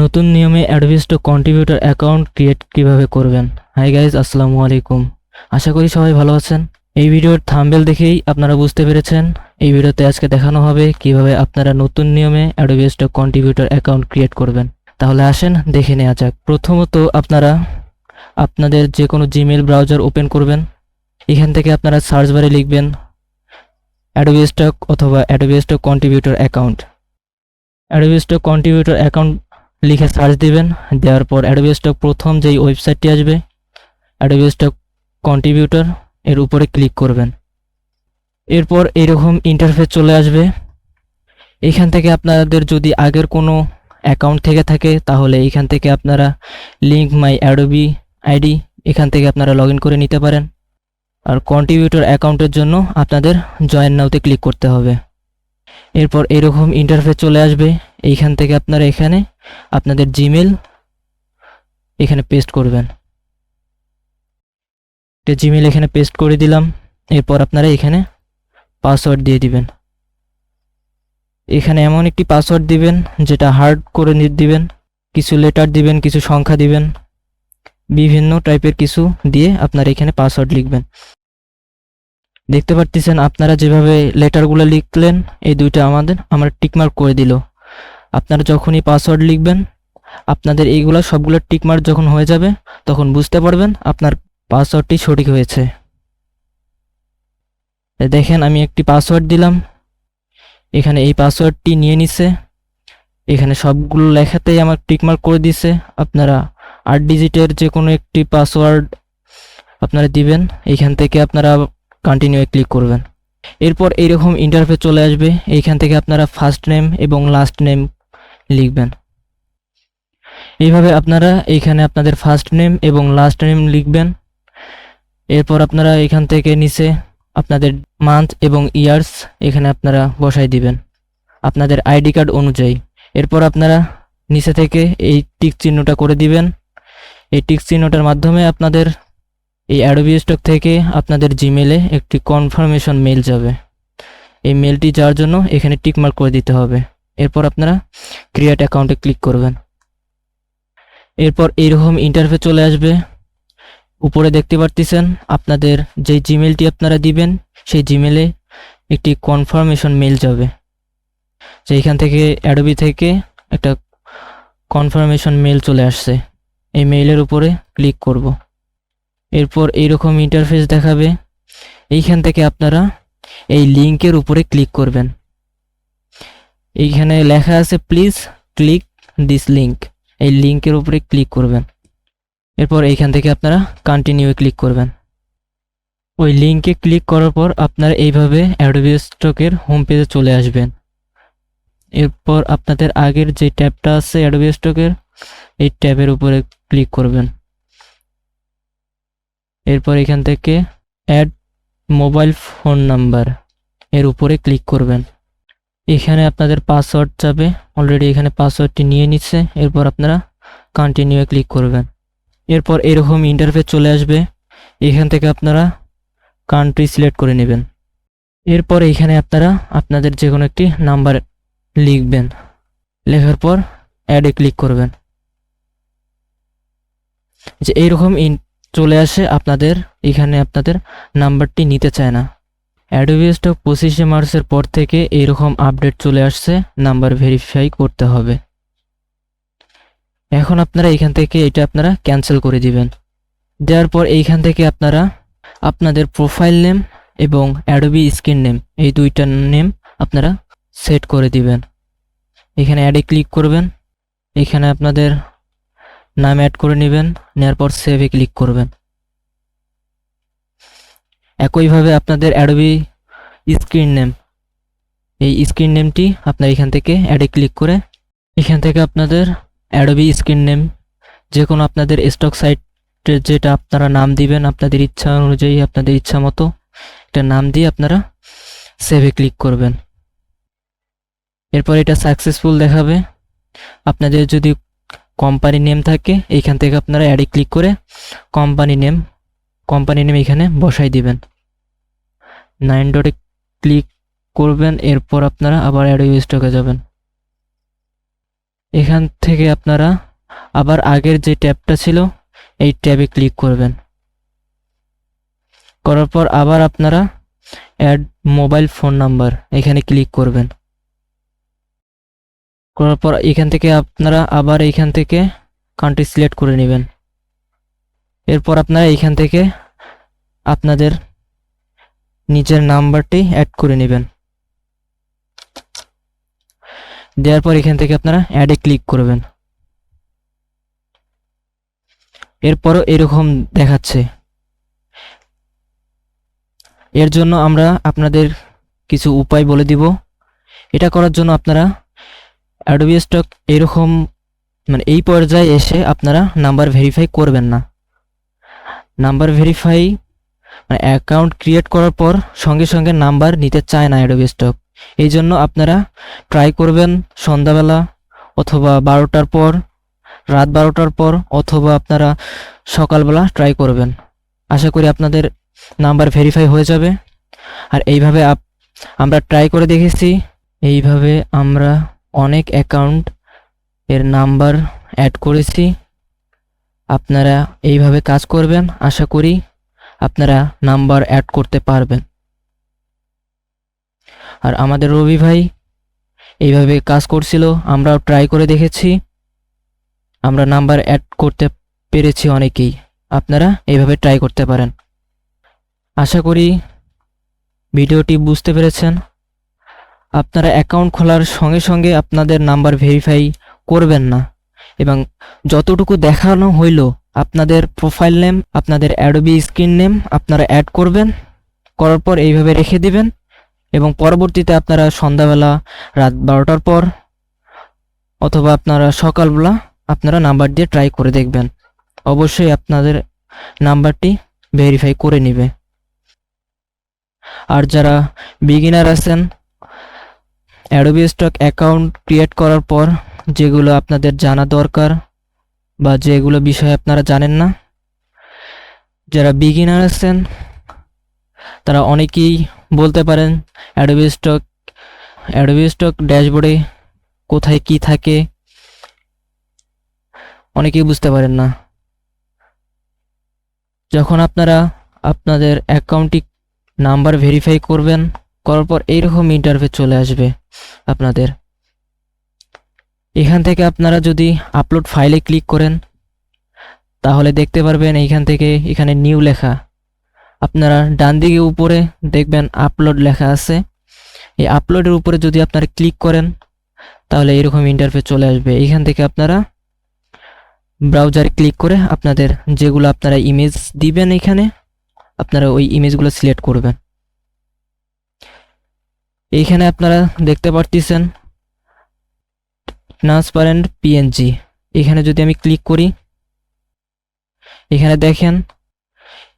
নতুন নিয়মে অ্যাডভিস্ট contributor account create কীভাবে করবেন? হাই গাইজ আসসালামু আলাইকুম। আশা করি সবাই ভালো আছেন। এই ভিডিওর থাম্বেল দেখেই আপনারা বুঝতে পেরেছেন। এই ভিডিওতে আজকে দেখানো হবে কীভাবে আপনারা নতুন নিয়মে অ্যাডভিস্ট কন্ট্রিবিউটর অ্যাকাউন্ট ক্রিয়েট করবেন। তাহলে আসেন, দেখে নেওয়া যাক। প্রথমত আপনারা আপনাদের যে কোনো জিমেল ব্রাউজার ওপেন করবেন। এখান থেকে আপনারা সার্চ বারে লিখবেন অ্যাডোবি স্টক অথবা Adobe Stock contributor account. Adobe Stock contributor account লিখে সার্চ দিবেন, দেওয়ার পর অ্যাডোবি প্রথম যেই ওয়েবসাইটটি আসবে অ্যাডোবি কন্ট্রিবিউটর এর উপরে ক্লিক করবেন। এরপর এরকম ইন্টারফেস চলে আসবে। এখান থেকে আপনাদের যদি আগের কোনো অ্যাকাউন্ট থেকে থাকে, তাহলে এখান থেকে আপনারা লিঙ্ক মাই অ্যাডোবি আইডি এখান থেকে আপনারা লগ করে নিতে পারেন। আর কন্ট্রিবিউটর অ্যাকাউন্টের জন্য আপনাদের জয়েন নাওতে ক্লিক করতে হবে। এরপর এরকম ইন্টারফেস চলে আসবে। এইখান থেকে আপনারা এখানে আপনাদের জিমেল এখানে পেস্ট করবেন। একটা জিমেল এখানে পেস্ট করে দিলাম, এরপর আপনারা এখানে পাসওয়ার্ড দিয়ে দিবেন। এখানে এমন একটি পাসওয়ার্ড দিবেন, যেটা হার্ড করে দিবেন, কিছু লেটার দিবেন, কিছু সংখ্যা দিবেন, বিভিন্ন টাইপের কিছু দিয়ে আপনারা এখানে পাসওয়ার্ড লিখবেন। দেখতে পারতেছেন, আপনারা যেভাবে লেটারগুলো লিখলেন, এই দুইটা আমাদের, আমার টিকমার্ক করে দিল। আপনারা যখনই পাসওয়ার্ড লিখবেন, আপনাদের এইগুলো সবগুলো টিকমার্ক যখন হয়ে যাবে, তখন বুঝতে পারবেন আপনার পাসওয়ার্ডটি সঠিক হয়েছে। দেখেন আমি একটি পাসওয়ার্ড দিলাম। এখানে এই পাসওয়ার্ডটি নিয়ে নিছে। এখানে সবগুলো লেখাতেই আমার টিকমার্ক করে দিছে। আপনারা আট ডিজিটের যে কোনো একটি পাসওয়ার্ড আপনারা দিবেন এইখান থেকে আপনারা কন্টিনিউ ক্লিক করবেন। এরপর এইরকম ইন্টারফেস চলে আসবে। এইখান থেকে আপনারা ফার্স্ট নেম এবং লাস্ট নেম লিখবেন। এইভাবে আপনারা এইখানে আপনাদের ফার্স্ট নেম এবং লাস্ট নেম লিখবেন। এরপর আপনারা এখান থেকে নিচে আপনাদের মান্থ এবং ইয়ার্স এখানে আপনারা বসাই দিবেন। আপনাদের আইডি কার্ড অনুযায়ী। এরপর আপনারা নিচে থেকে এই টিক চিহ্নটা করে দিবেন। এই টিক চিহ্নটার মাধ্যমে আপনাদের এই অ্যাডোবি স্টক থেকে আপনাদের জিমেলে একটি কনফার্মেশন মেল যাবে। এই মেলটি যাওয়ার জন্য এখানে টিকমার্ক করে দিতে হবে। এরপর আপনারা ক্রিয়েট অ্যাকাউন্টে ক্লিক করবেন। এরপর এইরকম ইন্টারফেস চলে আসবে। উপরে দেখতে পারতেছেন, আপনাদের যে জিমেলটি আপনারা দিবেন, সেই জিমেলে একটি কনফার্মেশন মেল যাবে। যে এখান থেকে অ্যাডোবি থেকে একটা কনফার্মেশন মেল চলে আসছে। এই মেইলের উপরে ক্লিক করব। এরপর এইরকম ইন্টারফেস দেখাবে। এইখান থেকে আপনারা এই লিংকের উপরে ক্লিক করবেন। এইখানে লেখা আছে প্লিজ ক্লিক দিস লিঙ্ক এই লিঙ্কের উপরে ক্লিক করবেন। এরপর এইখান থেকে আপনারা কন্টিনিউ ক্লিক করবেন। ওই লিঙ্কে ক্লিক করার পর আপনারা এইভাবে অ্যাডোবি স্টকের হোম পেজে চলে আসবেন। এরপর আপনাদের আগের যে ট্যাবটা আছে অ্যাডোবি স্টকের এই ট্যাবের উপরে ক্লিক করবেন। এরপর এখান থেকে অ্যাড মোবাইল ফোন নাম্বার এর উপরে ক্লিক করবেন। এখানে আপনাদের পাসওয়ার্ড যাবে। অলরেডি এখানে পাসওয়ার্ডটি নিয়ে নিচ্ছে। এরপর আপনারা কন্টিনিউ ক্লিক করবেন। এরপর এরকম ইন্টারফেস চলে আসবে। এখান থেকে আপনারা কান্ট্রি সিলেক্ট করে নেবেন। এরপর এখানে আপনারা আপনাদের যে কোনো একটি নাম্বার লিখবেন। লেখার পর অ্যাডে ক্লিক করবেন। যে এইরকম ইন চলে আসে, আপনাদের এখানে আপনাদের নাম্বারটি নিতে চায় না। অ্যাডোবি স্টক পঁচিশে মার্চের পর থেকে এইরকম আপডেট চলে আসছে, নাম্বার ভেরিফাই করতে হবে। এখন আপনারা এখান থেকে এটা আপনারা ক্যান্সেল করে দিবেন। দেওয়ার পর এইখান থেকে আপনারা আপনাদের প্রোফাইল নেম এবং অ্যাডোবি স্ক্রিন নেম, এই দুইটা নেম আপনারা সেট করে দিবেন। এখানে অ্যাডে ক্লিক করবেন, এখানে আপনাদের নাম অ্যাড করে নেবেন, নেওয়ার পর সেভে ক্লিক করবেন। একইভাবে আপনাদের অ্যাডোবি স্ক্রিন নেম এই স্ক্রিন নেমটি আপনার এখান থেকে অ্যাডে ক্লিক করে এখান থেকে আপনাদের অ্যাডোবি স্ক্রিন নেম যে কোনো আপনাদের স্টক সাইটের যেটা আপনারা নাম দিবেন, আপনাদের ইচ্ছা অনুযায়ী আপনাদের ইচ্ছা মতো এটা নাম দিয়ে আপনারা সেভে ক্লিক করবেন। এরপর এটা সাকসেসফুল দেখাবে। আপনাদের যদি কোম্পানি নেম থাকে এইখান থেকে আপনারা অ্যাডে ক্লিক করে কোম্পানি নেম কোম্পানি নেম এখানে বসাই দিবেন। নাইন ডটে ক্লিক করবেন, এরপর আপনারা আবার অ্যাডো স্টকে যাবেন। এখান থেকে আপনারা আবার আগের যে ট্যাবটা ছিল, এই ট্যাবে ক্লিক করবেন। করার পর আবার আপনারা অ্যাড মোবাইল ফোন নাম্বার এখানে ক্লিক করবেন। করার পর এখান থেকে আপনারা আবার এইখান থেকে কান্ট্রি সিলেক্ট করে নেবেন। এরপর আপনারা এইখান থেকে আপনাদের নিজের নাম্বারটি অ্যাড করে নেবেন। দেওয়ার পর এখান থেকে আপনারা অ্যাডে ক্লিক করবেন। এরপরও এরকম দেখাচ্ছে। এর জন্য আমরা আপনাদের কিছু উপায় বলে দিব। এটা করার জন্য আপনারা অ্যাডোবি স্টক এরকম মানে এই পর্যায়ে এসে আপনারা নাম্বার ভেরিফাই করবেন না। নাম্বার ভেরিফাই মানে অ্যাকাউন্ট ক্রিয়েট করার পর সঙ্গে সঙ্গে নাম্বার নিতে চায় না অ্যাডোবি স্টক এই জন্য আপনারা ট্রাই করবেন সন্ধ্যাবেলা অথবা বারোটার পর, রাত বারোটার পর অথবা আপনারা সকালবেলা ট্রাই করবেন। আশা করি আপনাদের নাম্বার ভেরিফাই হয়ে যাবে। আর এইভাবে আমরা ট্রাই করে দেখেছি, এইভাবে আমরা অনেক অ্যাকাউন্ট এর নাম্বার অ্যাড করেছি। আপনারা এইভাবে কাজ করবেন, আশা করি আপনারা নাম্বার অ্যাড করতে পারবেন। আর আমাদের রবি ভাই এইভাবে কাজ করছিল, আমরাও ট্রাই করে দেখেছি। আমরা নাম্বার অ্যাড করতে পেরেছি অনেকেই। আপনারা এইভাবে ট্রাই করতে পারেন। আশা করি ভিডিওটি বুঝতে পেরেছেন। আপনারা অ্যাকাউন্ট খোলার সঙ্গে সঙ্গে আপনাদের নাম্বার ভেরিফাই করবেন না। এবং যতটুকু দেখানো হইল, আপনাদের প্রোফাইল নেম আপনাদের অ্যাডোবি স্ক্রিন নেম আপনারা অ্যাড করবেন, করার পর এইভাবে রেখে দিবেন এবং পরবর্তীতে আপনারা সন্ধ্যাবেলা রাত বারোটার পর অথবা আপনারা সকালবেলা আপনারা নাম্বার দিয়ে ট্রাই করে দেখবেন। অবশ্যই আপনাদের নাম্বারটি ভেরিফাই করে নেবে। আর যারা বিগিনার আছেন অ্যাডোবি স্টক অ্যাকাউন্ট ক্রিয়েট করার পর যেগুলো আপনাদের জানা দরকার বা যেগুলো বিষয়ে আপনারা জানেন না, যারা বিগিনার আছেন, তারা অনেকেই বলতে পারেন অ্যাডোবি স্টক অ্যাডোবি স্টক ড্যাশবোর্ডে কোথায় কি থাকে, অনেকেই বুঝতে পারেন না। যখন আপনারা আপনাদের অ্যাকাউন্টটি নাম্বার ভেরিফাই করবেন, করার পর এইরকম ইন্টারভিউ চলে আসবে আপনাদের। এখান থেকে আপনারা যদি আপলোড ফাইলে ক্লিক করেন, তাহলে দেখতে পারবেন এইখান থেকে এখানে নিউ লেখা। আপনারা ডান দিকে উপরে দেখবেন আপলোড লেখা আছে। এই আপলোডের উপরে যদি আপনারা ক্লিক করেন, তাহলে এরকম ইন্টারফেস চলে আসবে। এইখান থেকে আপনারা ব্রাউজারে ক্লিক করে আপনাদের যেগুলো আপনারা ইমেজ দিবেন এখানে, আপনারা ওই ইমেজগুলো সিলেক্ট করবেন। এইখানে আপনারা দেখতে পারতেছেন ট্রান্সপারেন্ট পিএনজি। এখানে যদি আমি ক্লিক করি, এখানে দেখেন,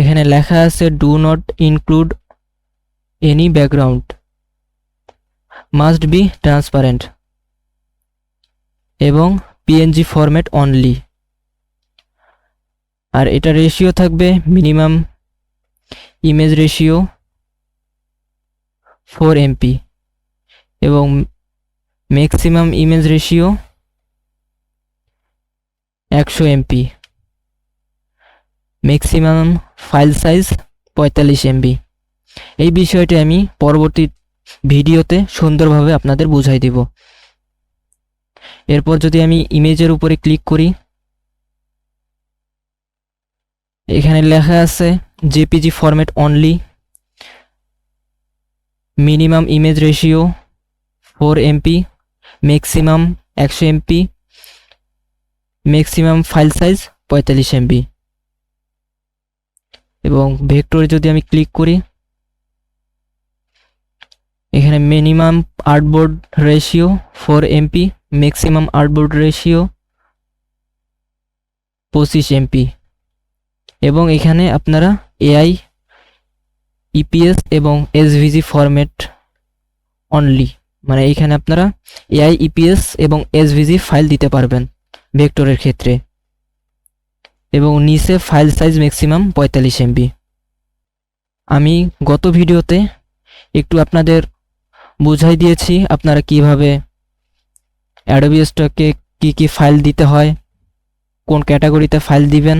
এখানে লেখা আছে do not include any background must be transparent এবং পিএনজি ফরম্যাট অনলি আর এটা রেশিও থাকবে minimum image ratio four MP এবং ম্যাক্সিমাম ইমেজ রেশিও একশো এমপি ম্যাক্সিমাম ফাইল সাইজ পঁয়তাল্লিশ এমবি এই বিষয়টি আমি পরবর্তী ভিডিওতে সুন্দরভাবে আপনাদের বুঝাই দিব। এরপর যদি আমি ইমেজের উপরে ক্লিক করি, এখানে লেখা আছে JPG format only minimum image ratio four MP maximum একশো এমপি ম্যাক্সিমাম ফাইল সাইজ পঁয়তাল্লিশ এমবি এবং ভেক্টরে যদি আমি ক্লিক করি, এখানে minimum artboard ratio four MP maximum artboard ratio পঁচিশ এমপি এবং এখানে আপনারা এআই ইপিএস এবং এসভিজি ফরম্যাট অনলি মানে এখানে আপনারা এআই ইপিএস এবং এসভিজি ফাইল দিতে পারবেন ভেক্টরের ক্ষেত্রে। এবং নিচে ফাইল সাইজ ম্যাক্সিমাম পঁয়তাল্লিশ এমবি আমি গত ভিডিওতে একটু আপনাদের বুঝাই দিয়েছি আপনারা কীভাবে অ্যাডোবি স্টকে কি কি ফাইল দিতে হয়, কোন ক্যাটাগরিতে ফাইল দিবেন।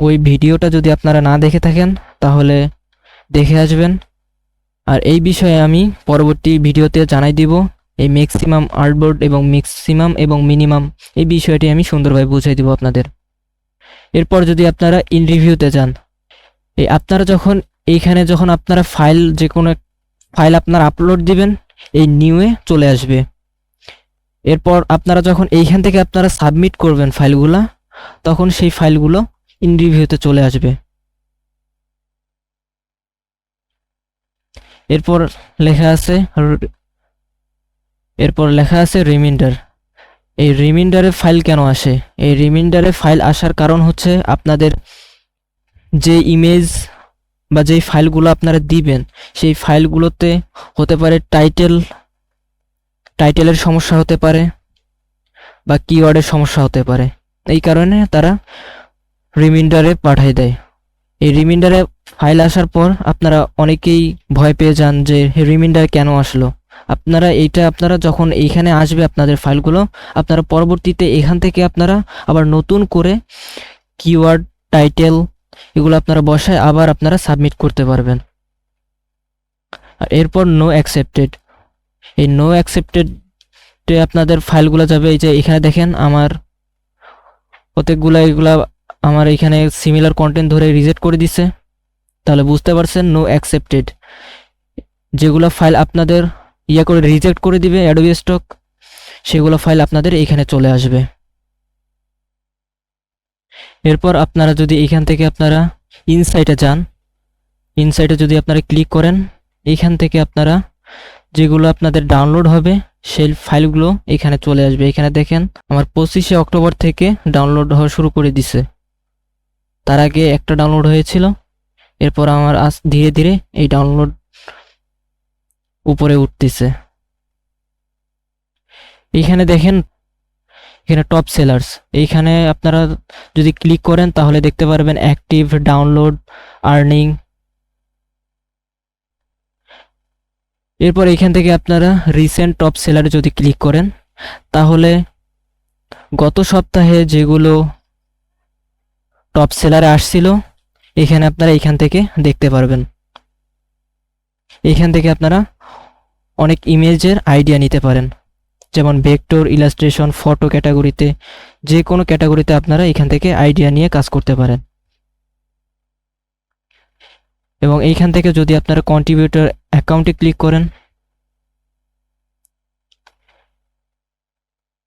ওই ভিডিওটা যদি আপনারা না দেখে থাকেন, তাহলে দেখে আসবেন। আর এই বিষয়ে আমি পরবর্তী ভিডিওতে জানাই দিব এই ম্যাক্সিমাম আর্টবোর্ড এবং ম্যাক্সিমাম এবং মিনিমাম এই বিষয়টি আমি সুন্দরভাবে বুঝিয়ে দিব আপনাদের। এরপর যদি আপনারা ইন রিভিউতে যান, এই আপনারা যখন এইখানে যখন আপনারা ফাইল যে কোনো ফাইল আপনারা আপলোড দিবেন, এই নিউয়ে চলে আসবে। এরপর আপনারা যখন এইখান থেকে আপনারা সাবমিট করবেন ফাইলগুলা তখন সেই ফাইলগুলো ইন রিভিউতে চলে আসবে। এরপর লেখা আছে এরপর লেখা আছে রিমাইন্ডার এই রিমাইন্ডারে ফাইল কেন আসে? এই রিমাইন্ডারে ফাইল আসার কারণ হচ্ছে আপনাদের যে ইমেজ বা যেই ফাইলগুলো আপনারা দিবেন, সেই ফাইলগুলোতে হতে পারে টাইটেল টাইটেলের সমস্যা হতে পারে বা কিওয়ার্ডের সমস্যা হতে পারে। এই কারণে তারা রিমাইন্ডারে পাঠিয়ে দেয়। এই রিমাইন্ডারে ফাইল আসার পর আপনারা অনেকেই ভয় পেয়ে যান যে রিমাইন্ডার কেন আসলো। আপনারা এইটা আপনারা যখন এইখানে আসবে আপনাদের ফাইলগুলো, আপনারা পরবর্তীতে এখান থেকে আপনারা আবার নতুন করে কিওয়ার্ড, টাইটেল এগুলো আপনারা বসায় আবার আপনারা সাবমিট করতে পারবেন। আর এরপর নো অ্যাকসেপ্টেড এই নো অ্যাকসেপ্টেড আপনাদের ফাইলগুলো যাবে এই যে এখানে দেখেন আমার প্রত্যেকগুলো এগুলা আমার এখানে সিমিলার কন্টেন্ট ধরে রিজেক্ট করে দিছে। তাহলে বুঝতে পারছেন নো অ্যাকসেপ্টেড যেগুলো ফাইল আপনাদের ইয়া করে রিজেক্ট করে দিবে অ্যাডোবি স্টক সেগুলো ফাইল আপনাদের এখানে চলে আসবে। এরপর আপনারা যদি এখান থেকে আপনারা ইনসাইটে যান ইনসাইটে যদি আপনারা ক্লিক করেন এইখান থেকে আপনারা যেগুলো আপনাদের ডাউনলোড হবে, সেই ফাইলগুলো এখানে চলে আসবে। এখানে দেখেন, আমার পঁচিশে অক্টোবর থেকে ডাউনলোড হওয়া শুরু করে দিছে। তার আগে একটা ডাউনলোড হয়েছিল এরপর আমার আজ ধীরে ধীরে এই ডাউনলোড উপরে উঠতেছে। এইখানে দেখেন, এখানে টপ সেলার্স এইখানে আপনারা যদি ক্লিক করেন, তাহলে দেখতে পারবেন অ্যাক্টিভ ডাউনলোড আর্নিং এরপর এইখান থেকে আপনারা রিসেন্ট টপ সেলারে যদি ক্লিক করেন, তাহলে গত সপ্তাহে যেগুলো টপ সেলারে আসছিল এখানে আপনারা এখান থেকে দেখতে পারবেন। এখান থেকে আপনারা অনেক ইমেজের আইডিয়া নিতে পারেন। যেমন ভেক্টর, ইলাস্ট্রেশন, ফটো ক্যাটাগরিতে, যে কোনো ক্যাটাগরিতে আপনারা এখান থেকে আইডিয়া নিয়ে কাজ করতে পারেন। এবং এইখান থেকে যদি আপনারা কন্ট্রিবিউটর অ্যাকাউন্টে ক্লিক করেন,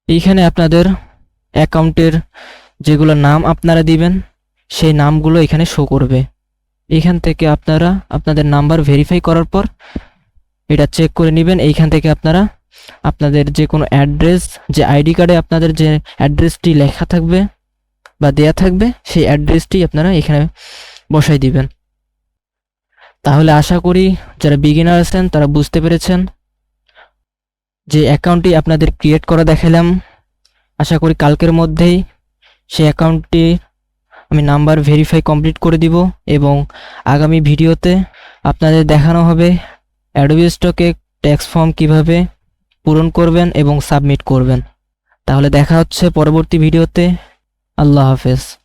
এইখানে আপনাদের অ্যাকাউন্টের যেগুলো নাম আপনারা দিবেন সেই নামগুলো এখানে শো করবে। এইখান থেকে আপনারা আপনাদের নাম্বার ভেরিফাই করার পর এটা চেক করে নেবেন। এইখান থেকে আপনারা আপনাদের যে কোনো অ্যাড্রেস যে আইডি কার্ডে আপনাদের যে অ্যাড্রেসটি লেখা থাকবে বা দেয়া থাকবে, সেই অ্যাড্রেসটি আপনারা এখানে বসাই দিবেন। তাহলে আশা করি যারা বিগিনার আছেন, তারা বুঝতে পেরেছেন যে অ্যাকাউন্টটি আপনাদের ক্রিয়েট করা দেখালাম। আশা করি কালকের মধ্যেই সেই অ্যাকাউন্টটি আমি নাম্বার ভেরিফাই কমপ্লিট করে দিব এবং আগামী ভিডিওতে আপনাদের দেখানো হবে অ্যাডোবি স্টকে ট্যাক্স ফর্ম কীভাবে পূরণ করবেন এবং সাবমিট করবেন। তাহলে দেখা হচ্ছে পরবর্তী ভিডিওতে। আল্লাহ হাফেজ।